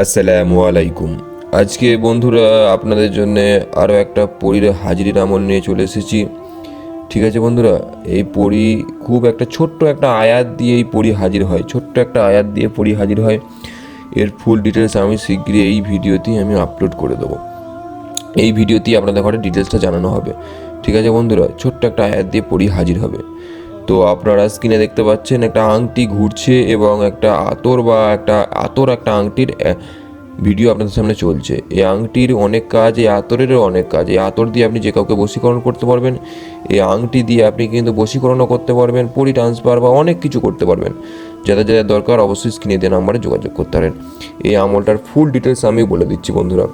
আসসালামু আলাইকুম। আজকে বন্ধুরা আপনাদের জন্য আরও একটা পরীর হাজিরির আমল নিয়ে চলে এসেছি। ঠিক আছে বন্ধুরা, এই পরী খুব একটা ছোট্ট একটা আয়াত দিয়ে এই পরী হাজির হয়। ছোট্ট একটা আয়াত দিয়ে পরী হাজির হয়। এর ফুল ডিটেলস আমি শীঘ্রই এই ভিডিওতেই আমি আপলোড করে দেবো। এই ভিডিওতেই আপনাদের ঘরে ডিটেলসটা জানানো হবে। ঠিক আছে বন্ধুরা, ছোট্ট একটা আয়াত দিয়ে পরী হাজির হবে। তো আপনারা স্ক্রিনে দেখতে পাচ্ছেন একটা আংটি ঘুরছে এবং একটা আতর বা একটা আতর একটা আংটির ভিডিও আপনাদের সামনে চলছে। এই আংটির অনেক কাজ, এই আতরেরও অনেক কাজ। এই আতর দিয়ে আপনি যে কাউকে বশীকরণ করতে পারবেন, এই আংটি দিয়ে আপনি কিন্তু বশীকরণও করতে পারবেন পরি ট্রান্সফার বা অনেক কিছু করতে পারবেন। যাদের যাদের দরকার অবশ্যই স্ক্রিনে দিয়ে নাম্বারে যোগাযোগ করতে পারেন। এই আমলটার ফুল ডিটেলস আমি বলে দিচ্ছি বন্ধুরা।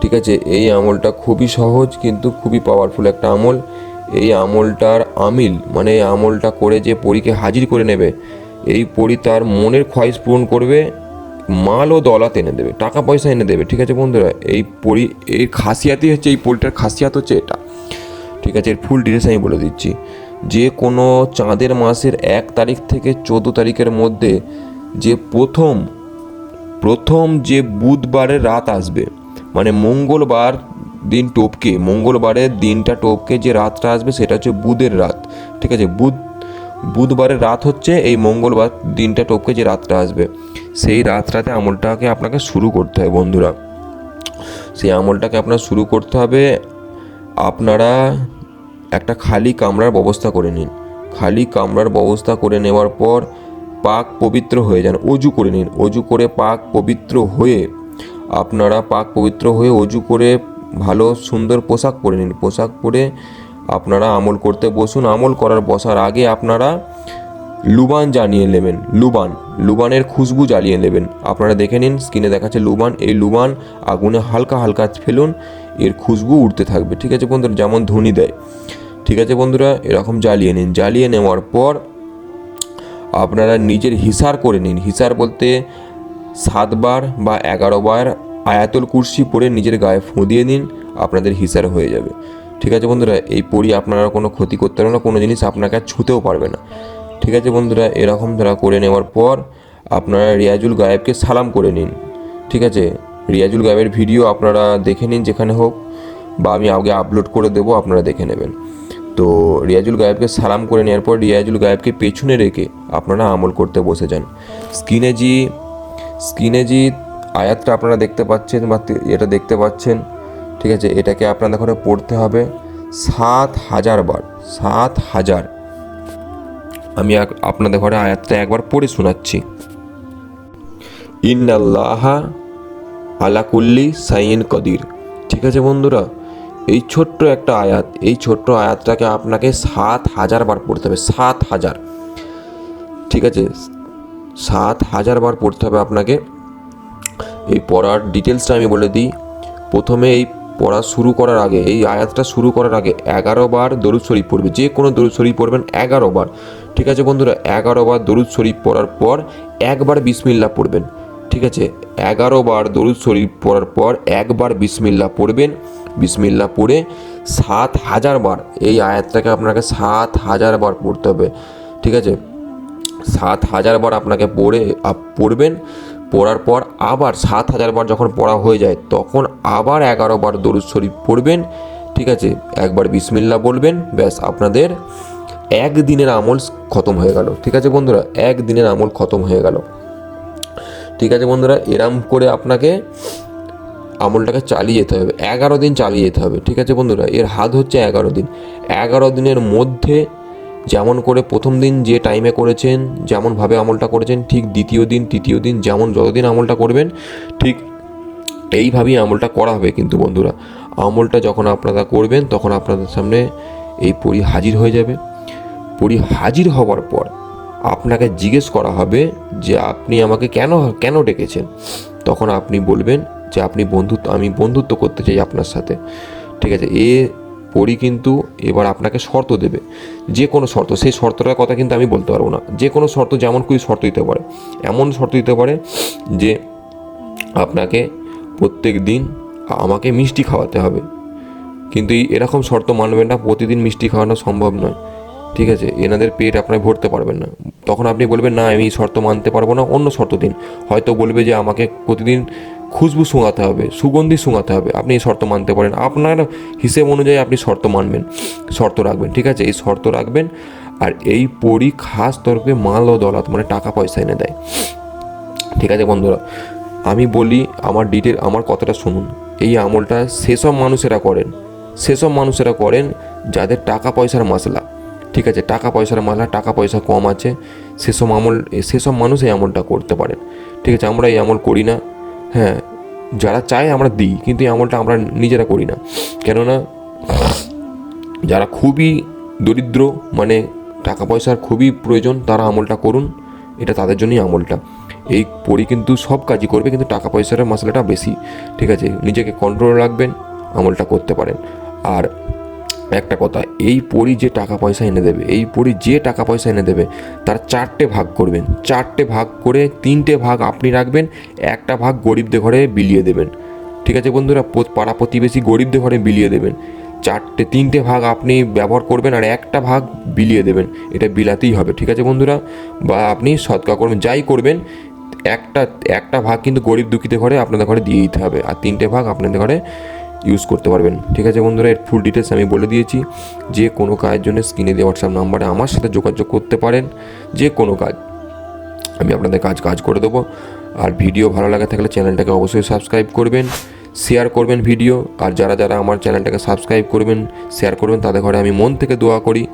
ঠিক আছে, এই আমলটা খুবই সহজ কিন্তু খুবই পাওয়ারফুল একটা আমল। এই আমলটার আমিল মানে এই আমলটা করে যে পরীকে হাজির করে নেবে, এই পরী তার মনের খয়েস পূরণ করবে মাল ও দলাত এনে দেবে টাকা পয়সা এনে দেবে, ঠিক আছে বন্ধুরা? এই পরি এই খাসিয়াতই হচ্ছে, এই পরিটার খাসিয়াত হচ্ছে এটা। ঠিক আছে, এর ফুল ডিটেলস আমি বলে দিচ্ছি। যে কোনো চাঁদের মাসের এক তারিখ থেকে চোদ্দ তারিখের মধ্যে যে প্রথম প্রথম যে বুধবারের রাত আসবে মানে মঙ্গলবার দিন টপকে, মঙ্গলবারের দিনটা টোপকে যে রাতটা আসবে সেটা হচ্ছে বুধের রাত, ঠিক আছে? বুধ, বুধবারের রাত হচ্ছে এই মঙ্গলবার দিনটা টোপকে যে রাতটা আসবে। সেই রাতটাতে আমলটাকে আপনাকে শুরু করতে হয় বন্ধুরা। সেই আমলটাকে আপনার শুরু করতে হবে আপনারা একটা খালি কামরার ব্যবস্থা করে নিন। খালি কামরার ব্যবস্থা করে নেওয়ার পর পাক পবিত্র হয়ে যান, অজু করে নিন। অজু করে পাক পবিত্র হয়ে, আপনারা পাক পবিত্র হয়ে অজু করে ভালো, সুন্দর পোশাক পরে নিন। পোশাক পরে আপনারা আমল করতে বসুন। আমল করার বসার আগে আপনারা লুবান জ্বালিয়ে নেবেন। লুবান, লুবানের খুশবু জ্বালিয়ে নেবেন। আপনারা দেখে নিন, স্ক্রিনে দেখাচ্ছে লুবান। এই লুবান আগুনে হালকা হালকা ফেলুন, এর খুশবু উঠতে থাকবে। ঠিক আছে বন্ধুরা? যেমন ধ্বনি দেয়। ঠিক আছে বন্ধুরা? এরকম জ্বালিয়ে নিন। জ্বালিয়ে নেওয়ার পর আপনারা নিজের হিসার করে নিন। হিসার বলতে সাতবার বা এগারো বার আয়াতুল কুর্সি পরে নিজের গায়ে ফুঁ দিয়ে নিন, আপনাদের হিসার হয়ে যাবে। ঠিক আছে বন্ধুরা, এই পরি আপনারা কোনো ক্ষতি করতে পারবে না, কোনো জিনিস আপনাকে আর ছুঁতেও পারবে না। ঠিক আছে বন্ধুরা, এরকম তারা করে নেওয়ার পর আপনারা রিয়াজুল গায়েবকে সালাম করে নিন। ঠিক আছে, রিয়াজুল গায়েবের ভিডিও আপনারা দেখে নিন যেখানে হোক, বা আমি আগে আপলোড করে দেবো, আপনারা দেখে নেবেন। তো রিয়াজুল গায়েবকে সালাম করে নেওয়ার পর রিয়াজুল গায়েবকে পেছনে রেখে আপনারা আমল করতে বসে যান। স্ক্রিনে জি স্ক্রিনে যে আয়াতটা আপনারা দেখতে পাচ্ছেন বা এটা দেখতে পাচ্ছেন, ঠিক আছে? এটাকে আপনাদের ঘরে পড়তে হবে সাত হাজার বার, সাত হাজার। আমি আপনাদের ঘরে আয়াতটা একবার পড়ে শোনাচ্ছি। ইন্নাল্লাহা আলাকুল্লি সাইন কদির। ঠিক আছে বন্ধুরা? এই ছোট্ট একটা আয়াত, এই ছোট্ট আয়াতটাকে আপনাকে সাত হাজার বার পড়তে হবে, সাত হাজার। ঠিক আছে? সাত হাজার বার পড়তে হবে আপনাকে। এই পড়ার ডিটেলসটা আমি বলে দিই। প্রথমে এই পড়া শুরু করার আগে, এই আয়াতটা শুরু করার আগে এগারো বার দরুদ শরীফ পড়বে, যে কোনো দরুদ শরীফ পড়বেন এগারো বার। ঠিক আছে বন্ধুরা? এগারো বার দরুদ শরীফ পড়ার পর একবার বিসমিল্লা পড়বেন। ঠিক আছে? এগারো বার দরুদ শরীফ পড়ার পর একবার বিসমিল্লা পড়বেন। বিসমিল্লা পড়ে সাত হাজার বার, এই আয়াতটাকে আপনাকে সাত হাজার বার পড়তে হবে। ঠিক আছে? সাত হাজার বার আপনাকে পড়ে পড়বেন। পড়ার পর আবার সাত হাজার বার যখন পড়া হয়ে যায়, তখন আবার এগারো বার দরুদ শরীফ পড়বেন। ঠিক আছে? একবার বিসমিল্লা বলবেন, ব্যাস আপনাদের একদিনের আমল খতম হয়ে গেল। ঠিক আছে বন্ধুরা? একদিনের আমল খতম হয়ে গেল। ঠিক আছে বন্ধুরা? এরম করে আপনাকে আমলটাকে চালিয়ে যেতে হবে। এগারো দিন চালিয়ে যেতে হবে। ঠিক আছে বন্ধুরা? এর হাত হচ্ছে এগারো দিন। এগারো দিনের মধ্যে যেমন করে প্রথম দিন যে টাইমে করেছেন যেমনভাবে আমলটা করেছেন, ঠিক দ্বিতীয় দিন, তৃতীয় দিন, যেমন যতদিন আমলটা করবেন, ঠিক এইভাবেই আমলটা করা হবে কিন্তু বন্ধুরা। আমলটা যখন আপনারা করবেন, তখন আপনাদের সামনে এই পরি হাজির হয়ে যাবে। পরি হাজির হওয়ার পর আপনাকে জিজ্ঞেস করা হবে যে আপনি আমাকে কেন কেন ডেকেছেন? তখন আপনি বলবেন যে, আপনি বন্ধুত্ব, আমি বন্ধুত্ব করতে চাই আপনার সাথে। ঠিক আছে, এ পরি কিন্তু এবার আপনাকে শর্ত দেবে। যে কোনো শর্ত, সেই শর্তটার কথা কিন্তু আমি বলতে পারব না। যে কোনো শর্ত যেমন খুবই শর্ত দিতে পারে। এমন শর্ত দিতে পারে যে আপনাকে প্রত্যেক দিন আমাকে মিষ্টি খাওয়াতে হবে। কিন্তু এই এরকম শর্ত মানবেন না, প্রতিদিন মিষ্টি খাওয়ানো সম্ভব নয়। ঠিক আছে? এনাদের পেট আপনারা ভরতে পারবেন না। তখন আপনি বলবেন, না, আমি এই শর্ত মানতে পারব না, অন্য শর্ত দিন। হয়তো বলবে যে, আমাকে প্রতিদিন খুশবু শুঙাতে হবে, সুগন্ধি শুঙাতে হবে, আপনি এই শর্ত মানতে পারেন। আপনার হিসেব অনুযায়ী আপনি শর্ত মানবেন, শর্ত রাখবেন, ঠিক আছে? এই শর্ত রাখবেন আর এই পরি খাস তরফে মাল ও দলাত মানে টাকা পয়সা এনে দেয়। ঠিক আছে বন্ধুরা? আমি বলি, আমার ডিটেল আমার কথাটা শুনুন। এই আমলটা সেসব মানুষেরা করেন, সেসব মানুষেরা করেন যাদের টাকা পয়সার মশলা ঠিক আছে? টাকা পয়সার মশলা টাকা পয়সা কম আছে, সেসব আমল, সেসব মানুষ এই আমলটা করতে পারেন। ঠিক আছে? আমরা এই আমল করি না। হ্যাঁ যারা চায় আমরা দিই, কিন্তু এই আমলটা আমরা নিজেরা করি না। কেননা, যারা খুবই দরিদ্র মানে টাকা পয়সার খুবই প্রয়োজন, তারা আমলটা করুন, এটা তাদের জন্যই আমলটা। এই পরি কিন্তু সব কাজই করবে, কিন্তু টাকা পয়সার মশলাটা বেশি, ঠিক আছে? নিজেকে কন্ট্রোল রাখবেন, আমলটা করতে পারেন। আর একটা কথা, এই পরি যে টাকা পয়সা এনে দেবে, এই পরি যে টাকা পয়সা এনে দেবে, তার চারটে ভাগ করবেন। চারটে ভাগ করে তিনটে ভাগ আপনি রাখবেন, একটা ভাগ গরিবদের ঘরে বিলিয়ে দেবেন। ঠিক আছে বন্ধুরা? পাড়া প্রতিবেশী গরিবদের ঘরে বিলিয়ে দেবেন। চারটে, তিনটে ভাগ আপনি ব্যবহার করবেন আর একটা ভাগ বিলিয়ে দেবেন। এটা বিলাতেই হবে, ঠিক আছে বন্ধুরা? বা আপনি সৎকা করবেন, যাই করবেন, একটা একটা ভাগ কিন্তু গরিব দুঃখীদের ঘরে আপনাদের ঘরে দিয়ে দিতে হবে। আর তিনটে ভাগ আপনাদের ঘরে ইউজ করতে পারবেন। ঠিক আছে বন্ধুরা, এর ফুল ডিটেলস আমি বলে দিয়েছি। যে কোনো কাজের জন্য স্ক্রিনে দিয়ে হোয়াটসঅ্যাপ নাম্বারে আমার সাথে যোগাযোগ করতে পারেন, যে কোনো কাজ। আমি আপনাদের কাজ কাজ করে দেবো। আর ভিডিও ভালো লাগে থাকলে চ্যানেলটাকে অবশ্যই সাবস্ক্রাইব করবেন শেয়ার করবেন ভিডিও আর যারা যারা আমার চ্যানেলটাকে সাবস্ক্রাইব করবেন শেয়ার করবেন, তাদের ঘরে আমি মন থেকে দোয়া করি।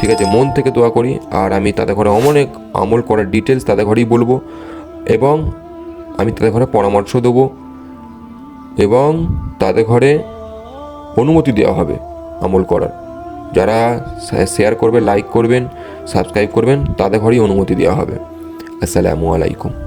ঠিক আছে, মন থেকে দোয়া করি। আর আমি তাদের ঘরে অনেক আমল করার ডিটেলস তাদের ঘরেই বলব। এবং আমি তাদের ঘরে পরামর্শ দেবো। এবং তাদের ঘরে অনুমতি দেওয়া হবে আমল করার। যারা শেয়ার করবে লাইক করবেন সাবস্ক্রাইব করবেন, তাদের ঘরেই অনুমতি দেওয়া হবে। আসসালামু আলাইকুম।